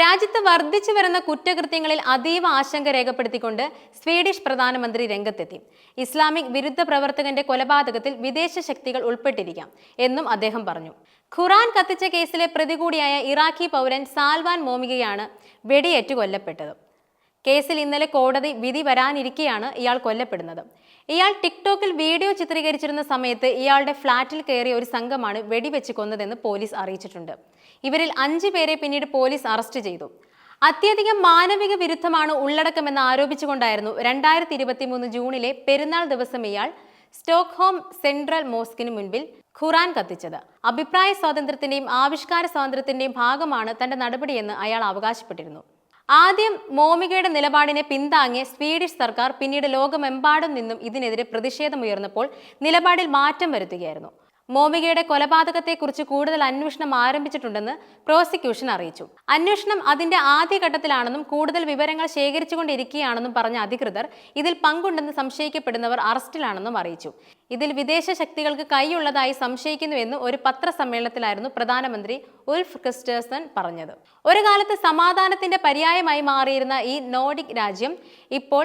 രാജ്യത്ത് വർദ്ധിച്ചു വരുന്ന കുറ്റകൃത്യങ്ങളിൽ അതീവ ആശങ്ക രേഖപ്പെടുത്തിക്കൊണ്ട് സ്വീഡിഷ് പ്രധാനമന്ത്രി രംഗത്തെത്തി. ഇസ്ലാമിക് വിരുദ്ധ പ്രവർത്തകന്റെ കൊലപാതകത്തിൽ വിദേശ ശക്തികൾ ഉൾപ്പെട്ടിരിക്കാം എന്നും അദ്ദേഹം പറഞ്ഞു. ഖുറാൻ കത്തിച്ച കേസിലെ പ്രതികൂടിയായ ഇറാഖി പൗരൻ സാൽവാൻ മോമികയാണ് വെടിയേറ്റ് കൊല്ലപ്പെട്ടത്. കേസിൽ ഇന്നലെ കോടതി വിധി വരാനിരിക്കെയാണ് ഇയാൾ കൊല്ലപ്പെടുന്നത്. ഇയാൾ ടിക്ടോക്കിൽ വീഡിയോ ചിത്രീകരിച്ചിരുന്ന സമയത്ത് ഇയാളുടെ ഫ്ളാറ്റിൽ കയറിയ ഒരു സംഘമാണ് വെടിവെച്ച് കൊന്നതെന്ന് പോലീസ് അറിയിച്ചിട്ടുണ്ട്. ഇവരിൽ അഞ്ചു പേരെ പിന്നീട് പോലീസ് അറസ്റ്റ് ചെയ്തു. അത്യധികം മാനവിക വിരുദ്ധമാണ് ഉള്ളടക്കമെന്ന് ആരോപിച്ചുകൊണ്ടായിരുന്നു രണ്ടായിരത്തി ഇരുപത്തി മൂന്ന് ജൂണിലെ പെരുന്നാൾ ദിവസം ഇയാൾ സ്റ്റോക്ക്ഹോം സെൻട്രൽ മോസ്കിന് മുൻപിൽ ഖുറാൻ കത്തിച്ചത്. അഭിപ്രായ സ്വാതന്ത്ര്യത്തിന്റെയും ആവിഷ്കാര സ്വാതന്ത്ര്യത്തിന്റെയും ഭാഗമാണ് തന്റെ നടപടിയെന്ന് അയാൾ അവകാശപ്പെട്ടിരുന്നു. ആദ്യം മോമികയുടെ നിലപാടിനെ പിന്താങ്ങിയ സ്വീഡിഷ് സർക്കാർ പിന്നീട് ലോകമെമ്പാടും നിന്നും ഇതിനെതിരെ പ്രതിഷേധമുയർന്നപ്പോൾ നിലപാടിൽ മാറ്റം വരുത്തുകയായിരുന്നു. മോമികയുടെ കൊലപാതകത്തെക്കുറിച്ച് കൂടുതൽ അന്വേഷണം ആരംഭിച്ചിട്ടുണ്ടെന്ന് പ്രോസിക്യൂഷൻ അറിയിച്ചു. അന്വേഷണം അതിന്റെ ആദ്യഘട്ടത്തിലാണെന്നും കൂടുതൽ വിവരങ്ങൾ ശേഖരിച്ചുകൊണ്ടിരിക്കുകയാണെന്നും പറഞ്ഞ അധികൃതർ ഇതിൽ പങ്കുണ്ടെന്ന് സംശയിക്കപ്പെടുന്നവർ അറസ്റ്റിലാണെന്നും അറിയിച്ചു. ഇതിൽ വിദേശ ശക്തികൾക്ക് കൈയുള്ളതായി സംശയിക്കുന്നുവെന്ന് ഒരു പത്രസമ്മേളനത്തിലായിരുന്നു പ്രധാനമന്ത്രി ഉൽഫ് ക്രിസ്റ്റേഴ്സൺ പറഞ്ഞത്. ഒരു കാലത്ത് സമാധാനത്തിന്റെ പര്യായമായി മാറിയിരുന്ന ഈ നോഡിക് രാജ്യം ഇപ്പോൾ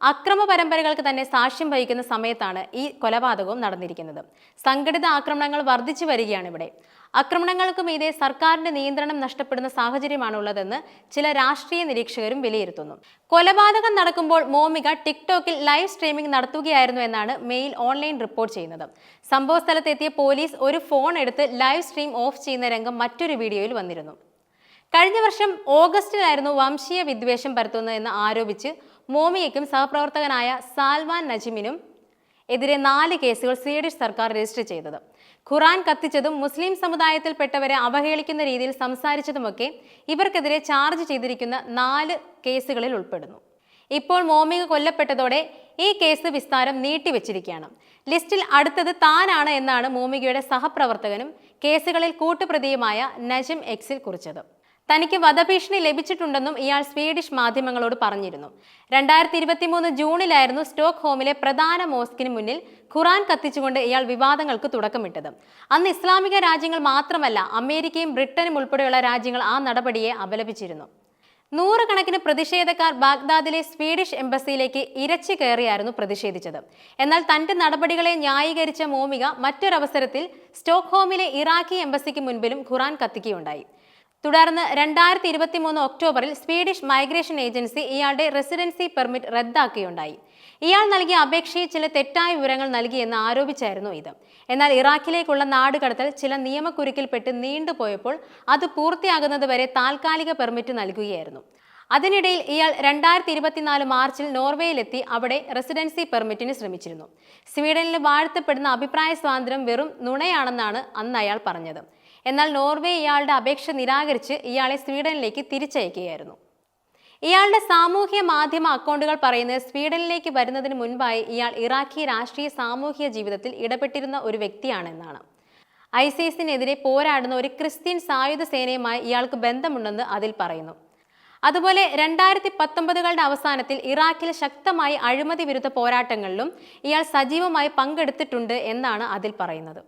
അക്രമ പരമ്പരകൾക്ക് തന്നെ സാക്ഷ്യം വഹിക്കുന്ന സമയത്താണ് ഈ കൊലപാതകവും നടന്നിരിക്കുന്നത്. സംഘടിത ആക്രമണങ്ങൾ വർദ്ധിച്ചു വരികയാണ് ഇവിടെ. ആക്രമണങ്ങൾക്ക് മീതെ സർക്കാരിന്റെ നിയന്ത്രണം നഷ്ടപ്പെടുന്ന സാഹചര്യമാണുള്ളതെന്ന് ചില രാഷ്ട്രീയ നിരീക്ഷകരും വിലയിരുത്തുന്നു. കൊലപാതകം നടക്കുമ്പോൾ മോമിക ടിക്ടോക്കിൽ ലൈവ് സ്ട്രീമിംഗ് നടത്തുകയായിരുന്നു എന്നാണ് മെയിൽ ഓൺലൈൻ റിപ്പോർട്ട് ചെയ്യുന്നത്. സംഭവ സ്ഥലത്തെത്തിയ പോലീസ് ഒരു ഫോൺ എടുത്ത് ലൈവ് സ്ട്രീം ഓഫ് ചെയ്യുന്ന രംഗം മറ്റൊരു വീഡിയോയിൽ വന്നിരുന്നു. കഴിഞ്ഞ വർഷം ഓഗസ്റ്റിലായിരുന്നു വംശീയ വിദ്വേഷം പരത്തുന്നതെന്ന് ആരോപിച്ച് മോമിയയ്ക്കും സഹപ്രവർത്തകനായ സാൽവാൻ നജിമിനും എതിരെ നാല് കേസുകൾ സ്വീഡിഷ് സർക്കാർ രജിസ്റ്റർ ചെയ്തത്. ഖുറാൻ കത്തിച്ചതും മുസ്ലിം സമുദായത്തിൽപ്പെട്ടവരെ അവഹേളിക്കുന്ന രീതിയിൽ സംസാരിച്ചതുമൊക്കെ ഇവർക്കെതിരെ ചാർജ് ചെയ്തിരിക്കുന്ന നാല് കേസുകളിൽ ഉൾപ്പെടുന്നു. ഇപ്പോൾ മോമിക കൊല്ലപ്പെട്ടതോടെ ഈ കേസ് വിസ്താരം നീട്ടിവെച്ചിരിക്കുകയാണ്. ലിസ്റ്റിൽ അടുത്തത് താനാണ് എന്നാണ് മോമികയുടെ സഹപ്രവർത്തകനും കേസുകളിൽ കൂട്ടുപ്രതിയുമായ നജിം എക്സിൽ കുറിച്ചത്. തനിക്ക് വധഭീഷണി ലഭിച്ചിട്ടുണ്ടെന്നും ഇയാൾ സ്വീഡിഷ് മാധ്യമങ്ങളോട് പറഞ്ഞിരുന്നു. രണ്ടായിരത്തി ഇരുപത്തി മൂന്ന് ജൂണിലായിരുന്നു സ്റ്റോക്ക് ഹോമിലെ പ്രധാന മോസ്കിന് മുന്നിൽ ഖുറാൻ കത്തിച്ചുകൊണ്ട് ഇയാൾ വിവാദങ്ങൾക്ക് തുടക്കമിട്ടത്. അന്ന് ഇസ്ലാമിക രാജ്യങ്ങൾ മാത്രമല്ല അമേരിക്കയും ബ്രിട്ടനും ഉൾപ്പെടെയുള്ള രാജ്യങ്ങൾ ആ നടപടിയെ അപലപിച്ചിരുന്നു. നൂറുകണക്കിന് പ്രതിഷേധക്കാർ ബാഗ്ദാദിലെ സ്വീഡിഷ് എംബസിയിലേക്ക് ഇരച്ചു കയറിയായിരുന്നു പ്രതിഷേധിച്ചത്. എന്നാൽ തന്റെ നടപടികളെ ന്യായീകരിച്ച മോമിക മറ്റൊരവസരത്തിൽ സ്റ്റോക്ക്ഹോമിലെ ഇറാഖി എംബസിക്ക് മുൻപിലും ഖുറാൻ കത്തിക്കുകയുണ്ടായി. തുടർന്ന് രണ്ടായിരത്തി ഇരുപത്തി മൂന്ന് ഒക്ടോബറിൽ സ്വീഡിഷ് മൈഗ്രേഷൻ ഏജൻസി ഇയാളുടെ റെസിഡൻസി പെർമിറ്റ് റദ്ദാക്കുകയുണ്ടായി. ഇയാൾ നൽകിയ അപേക്ഷയിൽ ചില തെറ്റായ വിവരങ്ങൾ നൽകിയെന്ന് ആരോപിച്ചായിരുന്നു ഇത്. എന്നാൽ ഇറാഖിലേക്കുള്ള നാടുകടത്തൽ ചില നിയമക്കുരുക്കിൽപ്പെട്ട് നീണ്ടുപോയപ്പോൾ അത് പൂർത്തിയാകുന്നതുവരെ താൽക്കാലിക പെർമിറ്റ് നൽകുകയായിരുന്നു. അതിനിടയിൽ ഇയാൾ രണ്ടായിരത്തി ഇരുപത്തിനാല് മാർച്ചിൽ നോർവേയിലെത്തി അവിടെ റെസിഡൻസി പെർമിറ്റിന് ശ്രമിച്ചിരുന്നു. സ്വീഡനിൽ വാഴ്ത്തപ്പെടുന്ന അഭിപ്രായ സ്വാതന്ത്ര്യം വെറും നുണയാണെന്നാണ് അന്ന് അയാൾ പറഞ്ഞത്. എന്നാൽ നോർവേ ഇയാളുടെ അപേക്ഷ നിരാകരിച്ച് ഇയാളെ സ്വീഡനിലേക്ക് തിരിച്ചയക്കുകയായിരുന്നു. ഇയാളുടെ സാമൂഹ്യ മാധ്യമ അക്കൗണ്ടുകൾ പറയുന്നത് സ്വീഡനിലേക്ക് വരുന്നതിന് മുൻപായി ഇയാൾ ഇറാഖി രാഷ്ട്രീയ സാമൂഹ്യ ജീവിതത്തിൽ ഇടപെട്ടിരുന്ന ഒരു വ്യക്തിയാണെന്നാണ്. ഐസിസിനെതിരെ പോരാടുന്ന ഒരു ക്രിസ്ത്യൻ സായുധ സേനയുമായി ഇയാൾക്ക് ബന്ധമുണ്ടെന്ന് അതിൽ പറയുന്നു. അതുപോലെ രണ്ടായിരത്തി പത്തൊമ്പതുകളുടെ അവസാനത്തിൽ ഇറാഖിൽ ശക്തമായി അഴിമതി വിരുദ്ധ പോരാട്ടങ്ങളിലും ഇയാൾ സജീവമായി പങ്കെടുത്തിട്ടുണ്ട് എന്നാണ് അതിൽ പറയുന്നത്.